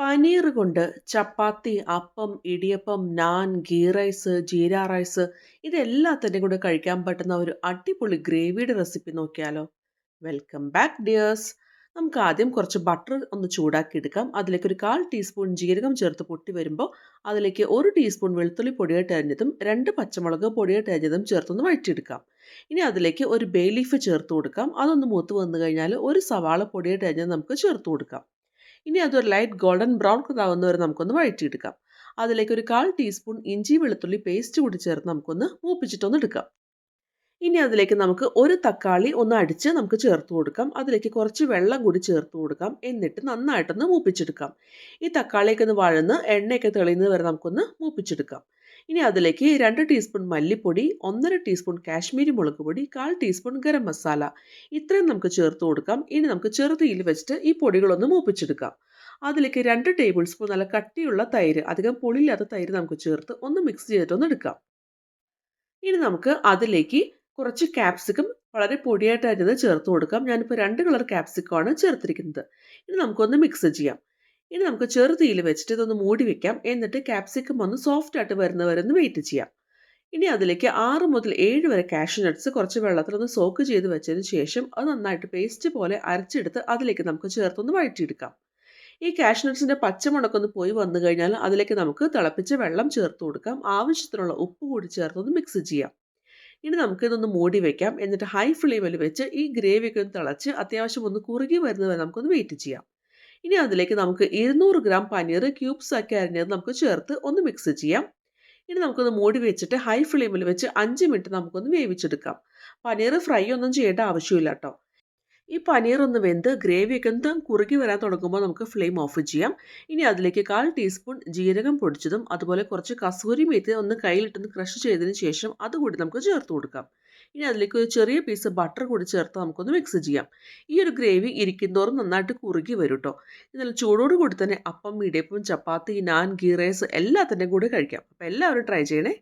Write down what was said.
പനീർ കൊണ്ട് chapati, appam, idiyappam, naan, ghee rice, jeera rice ഇതെല്ലാത്തിന്റെയും കൂടെ കഴിക്കാൻ പറ്റുന്ന ഒരു അടിപൊളി ഗ്രേവിയുടെ റെസിപ്പി നോക്കിയാലോ? Welcome back dears. നമുക്ക് ആദ്യം കുറച്ച് ബട്ടർ ഒന്ന് ചൂടാക്കി എടുക്കാം. അതിലേക്ക് ഒരു 1/4 ടീസ്പൂൺ ജീരകം ചേർത്ത് പൊട്ടി വരുമ്പോൾ അതിലേക്ക് ഒരു ടീസ്പൂൺ വെളുത്തുള്ളി പൊടിയായിട്ട് അരിഞ്ഞതും രണ്ട് പച്ചമുളക് പൊടിയായിട്ട് അരിഞ്ഞതും ചേർത്തൊന്ന് വഴറ്റിയെടുക്കാം. ഇനി അതിലേക്ക് ഒരു ബേ ലീഫ് ചേർത്ത് കൊടുക്കാം. അതൊന്ന് മൂത്ത് വന്നു കഴിഞ്ഞാൽ ഒരു സവാള പൊടിയായിട്ട് അരിഞ്ഞത് നമുക്ക് ചേർത്ത് കൊടുക്കാം. ഇനി അതൊരു ലൈറ്റ് ഗോൾഡൻ ബ്രൗൺ കളറാവുന്ന വരെ നമുക്കൊന്ന് വഴറ്റിയെടുക്കാം. അതിലേക്ക് ഒരു 1/4 ടീസ്പൂൺ ഇഞ്ചി വെളുത്തുള്ളി പേസ്റ്റ് കൂടി ചേർത്ത് നമുക്കൊന്ന് മൂപ്പിച്ചിട്ടൊന്ന് എടുക്കാം. ഇനി അതിലേക്ക് നമുക്ക് ഒരു തക്കാളി ഒന്ന് അടിച്ച് നമുക്ക് ചേർത്ത് കൊടുക്കാം. അതിലേക്ക് കുറച്ച് വെള്ളം കൂടി ചേർത്ത് കൊടുക്കാം. എന്നിട്ട് നന്നായിട്ടൊന്ന് മൂപ്പിച്ചെടുക്കാം. ഈ തക്കാളിയൊക്കെ ഒന്ന് വഴന്ന് എണ്ണയൊക്കെ തെളിയുന്നത് വരെ നമുക്കൊന്ന് മൂപ്പിച്ചെടുക്കാം. ഇനി അതിലേക്ക് രണ്ട് ടീസ്പൂൺ മല്ലിപ്പൊടി, ഒന്നര ടീസ്പൂൺ കാശ്മീരി മുളക് പൊടി, 1/4 ടീസ്പൂൺ ഗരം മസാല ഇത്രയും നമുക്ക് ചേർത്ത് കൊടുക്കാം. ഇനി നമുക്ക് ചെറുതീയിൽ വെച്ചിട്ട് ഈ പൊടികളൊന്ന് മൂപ്പിച്ചെടുക്കാം. അതിലേക്ക് രണ്ട് ടേബിൾ സ്പൂൺ നല്ല കട്ടിയുള്ള തൈര്, അധികം പുളിയില്ലാത്ത തൈര് നമുക്ക് ചേർത്ത് ഒന്ന് മിക്സ് ചെയ്തിട്ടൊന്ന് എടുക്കാം. ഇനി നമുക്ക് അതിലേക്ക് കുറച്ച് ക്യാപ്സിക്കം വളരെ പൊടിയായിട്ട് അരിഞ്ഞത് ചേർത്ത് കൊടുക്കാം. ഞാനിപ്പോൾ രണ്ട് കളർ ക്യാപ്സിക്കമാണ് ചേർത്തിരിക്കുന്നത്. ഇനി നമുക്കൊന്ന് മിക്സ് ചെയ്യാം. ഇനി നമുക്ക് ചെറുതീയിൽ വെച്ചിട്ട് ഇതൊന്ന് മൂടി വെക്കാം. എന്നിട്ട് ക്യാപ്സിക്കം ഒന്ന് സോഫ്റ്റ് ആയിട്ട് വരുന്നവരെ ഒന്ന് വെയിറ്റ് ചെയ്യാം. ഇനി അതിലേക്ക് ആറ് മുതൽ ഏഴ് വരെ കാഷ്യൂ നട്ട്സ് കുറച്ച് വെള്ളത്തിലൊന്ന് സോക്ക് ചെയ്ത് വെച്ചതിന് ശേഷം അത് നന്നായിട്ട് പേസ്റ്റ് പോലെ അരച്ചെടുത്ത് അതിലേക്ക് നമുക്ക് ചേർത്തൊന്ന് വഴറ്റിയെടുക്കാം. ഈ കാഷ്യൂ നട്ട്സിന്റെ പച്ചമുണക്കൊന്ന് പോയി വന്നു കഴിഞ്ഞാൽ അതിലേക്ക് നമുക്ക് തിളപ്പിച്ച വെള്ളം ചേർത്ത് കൊടുക്കാം. ആവശ്യത്തിനുള്ള ഉപ്പ് കൂടി ചേർത്തൊന്ന് മിക്സ് ചെയ്യാം. ഇനി നമുക്കിതൊന്ന് മൂടി വെക്കാം. എന്നിട്ട് ഹൈ ഫ്ലെയിമിൽ വെച്ച് ഈ ഗ്രേവിയൊക്കെ ഒന്ന് തിളച്ച് അത്യാവശ്യം ഒന്ന് കുറുകി വരുന്നത് വരെ നമുക്കൊന്ന് വെയിറ്റ് ചെയ്യാം. ഇനി അതിലേക്ക് നമുക്ക് 200 ഗ്രാം പനീർ ക്യൂബ്സ് ആക്കി അരിഞ്ഞത് നമുക്ക് ചേർത്ത് ഒന്ന് മിക്സ് ചെയ്യാം. ഇനി നമുക്കൊന്ന് മൂടി വെച്ചിട്ട് ഹൈ ഫ്ലെയിമിൽ വെച്ച് അഞ്ച് മിനിറ്റ് നമുക്കൊന്ന് വേവിച്ചെടുക്കാം. പനീർ ഫ്രൈ ഒന്നും ചെയ്യേണ്ട ആവശ്യമില്ല ട്ടോ. ഈ പനീർ ഒന്ന് വെന്ത് ഗ്രേവിയൊക്കെ എന്തും കുറുകി വരാൻ തുടങ്ങുമ്പോൾ നമുക്ക് ഫ്ലെയിം ഓഫ് ചെയ്യാം. ഇനി അതിലേക്ക് 1/4 ടീസ്പൂൺ ജീരകം പൊടിച്ചതും അതുപോലെ കുറച്ച് കസൂരി മേത്തി ഒന്ന് കയ്യിലിട്ടൊന്ന് ക്രഷ് ചെയ്തതിന് ശേഷം അതുകൂടി നമുക്ക് ചേർത്ത് കൊടുക്കാം. ഇനി അതിലേക്ക് ഒരു ചെറിയ പീസ് ബട്ടർ കൂടി ചേർത്ത് നമുക്കൊന്ന് മിക്സ് ചെയ്യാം. ഈ ഒരു ഗ്രേവി ഇരിക്കുന്നതോറും നന്നായിട്ട് കുറുകി വരും കേട്ടോ ഇത് നല്ല ചൂടോട് കൂടി തന്നെ അപ്പം, ഇടിയപ്പം, ചപ്പാത്തി, നാൻ, ഗീ റൈസ് എല്ലാത്തിന്റെയും കൂടെ കഴിക്കാം. അപ്പോൾ എല്ലാവരും ട്രൈ ചെയ്യണേ.